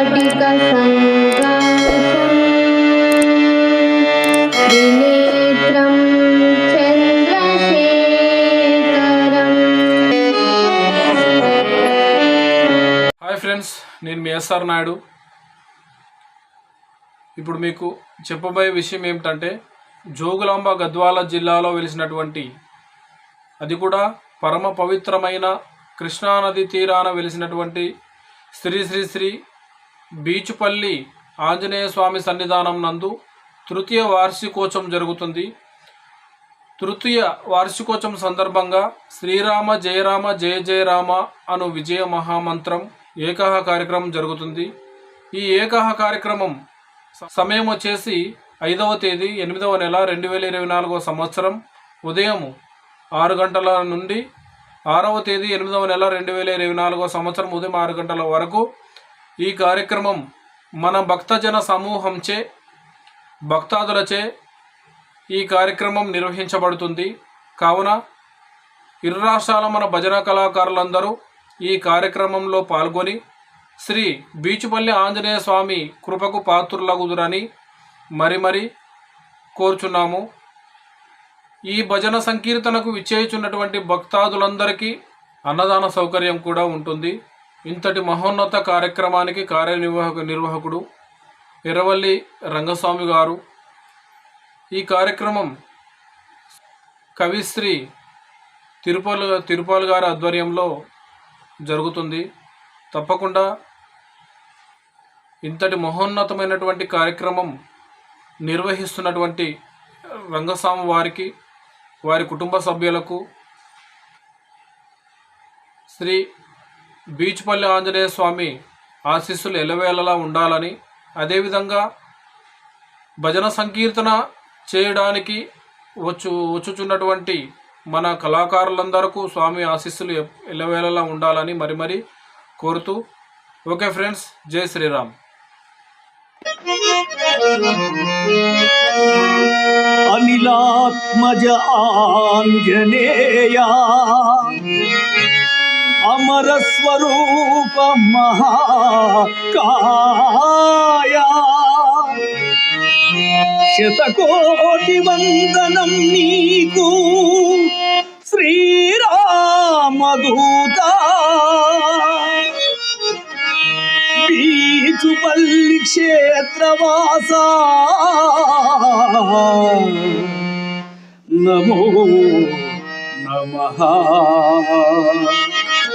స్ఫటిక Chandrasekharam. Hi friends నేను మీ SR Naidu. ఇప్పుడు మీకు చెప్పబోయే విషయం ఏమిటంటే జోగులాంబ గద్వాల జిల్లాలో వెలిసినటువంటి అది కూడా పరమ పవిత్రమైన కృష్ణానది తీరాన వెలిసినటువంటి శ్రీ శ్రీ శ్రీ బీచుపల్లి ఆంజనేయ స్వామి సన్నిధానం నందు తృతీయ వార్షికోత్సవం జరుగుతుంది. తృతీయ వార్షికోత్సవం సందర్భంగా శ్రీరామ జయరామ జయ జయరామ అను విజయ మహామంత్రం ఏకాహ కార్యక్రమం జరుగుతుంది. ఈ ఏకాహ కార్యక్రమం సమయం వచ్చేసి ఐదవ తేదీ ఎనిమిదవ నెల రెండు వేల ఇరవై నాలుగవ సంవత్సరం ఉదయం ఆరు గంటల నుండి ఆరవ తేదీ ఎనిమిదవ నెల రెండు వేల ఇరవై నాలుగవ సంవత్సరం ఉదయం ఆరు గంటల వరకు ఈ కార్యక్రమం మన భక్తజన సమూహంచే భక్తాదులచే ఈ కార్యక్రమం నిర్వహించబడుతుంది. కావున ఇరు రాష్ట్రాల మన భజన కళాకారులందరూ ఈ కార్యక్రమంలో పాల్గొని శ్రీ బీచుపల్లి ఆంజనేయ స్వామి కృపకు పాత్రులగుదురని మరి మరి కోరుచున్నాము. ఈ భజన సంకీర్తనకు విచ్చేయుచున్నటువంటి భక్తాదులందరికీ అన్నదాన సౌకర్యం కూడా ఉంటుంది. ఇంతటి మహోన్నత కార్యక్రమానికి కార్యనిర్వాహక నిర్వాహకుడు ఎర్రవల్లి రంగస్వామి గారు. ఈ కార్యక్రమం కవిశ్రీ తిరుపల్ తిరుపాల్ గారి ఆధ్వర్యంలో జరుగుతుంది. తప్పకుండా ఇంతటి మహోన్నతమైనటువంటి కార్యక్రమం నిర్వహిస్తున్నటువంటి రంగస్వామి వారికి వారి కుటుంబ సభ్యులకు శ్రీ బీచ్పల్లి ఆంజనేయ స్వామి ఆశీస్సులు ఎలవేళలా ఉండాలని అదేవిధంగా భజన సంకీర్తన చేయడానికి వచ్చు వచ్చుచున్నటువంటి మన కళాకారులందరకు స్వామి ఆశీస్సులు ఎప్- ఎల్లవేళలా ఉండాలని మరి మరి కోరుతూ. ఓకే ఫ్రెండ్స్ జై శ్రీరామ్. అనిలాత్మజ ఆంజనేయా అమర స్వరూప శతకోటి వందనం నీకు శ్రీరామదూత. బీచుపల్లి క్షేత్రవాస. నమో నమ.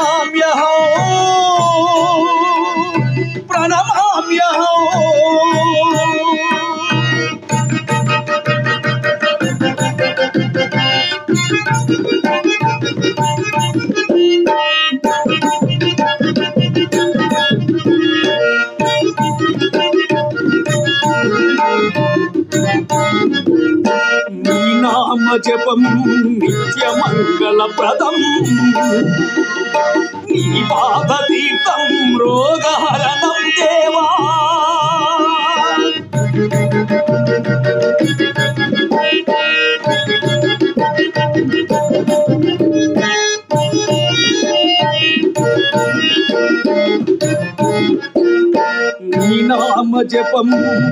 ప్రణమామ్యహం ప్రణమామ్యహం నీ నామ జపం నిత్య రోగహరణం దేవా. నీ నామ జపం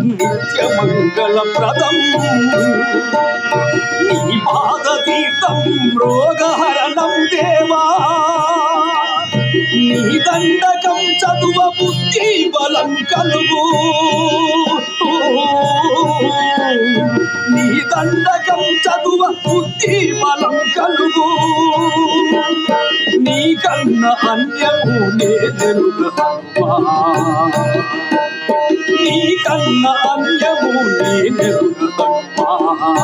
నిత్య మంగళప్రదం నీ పాద రోగహరణం దేవా. బలం కలుగు. నీ దండకం చదువ బుద్ధి బలం కలుగు. నీ కన్న అన్యము నే తెలుగు నీ కన్న అన్యము నే తెలుగు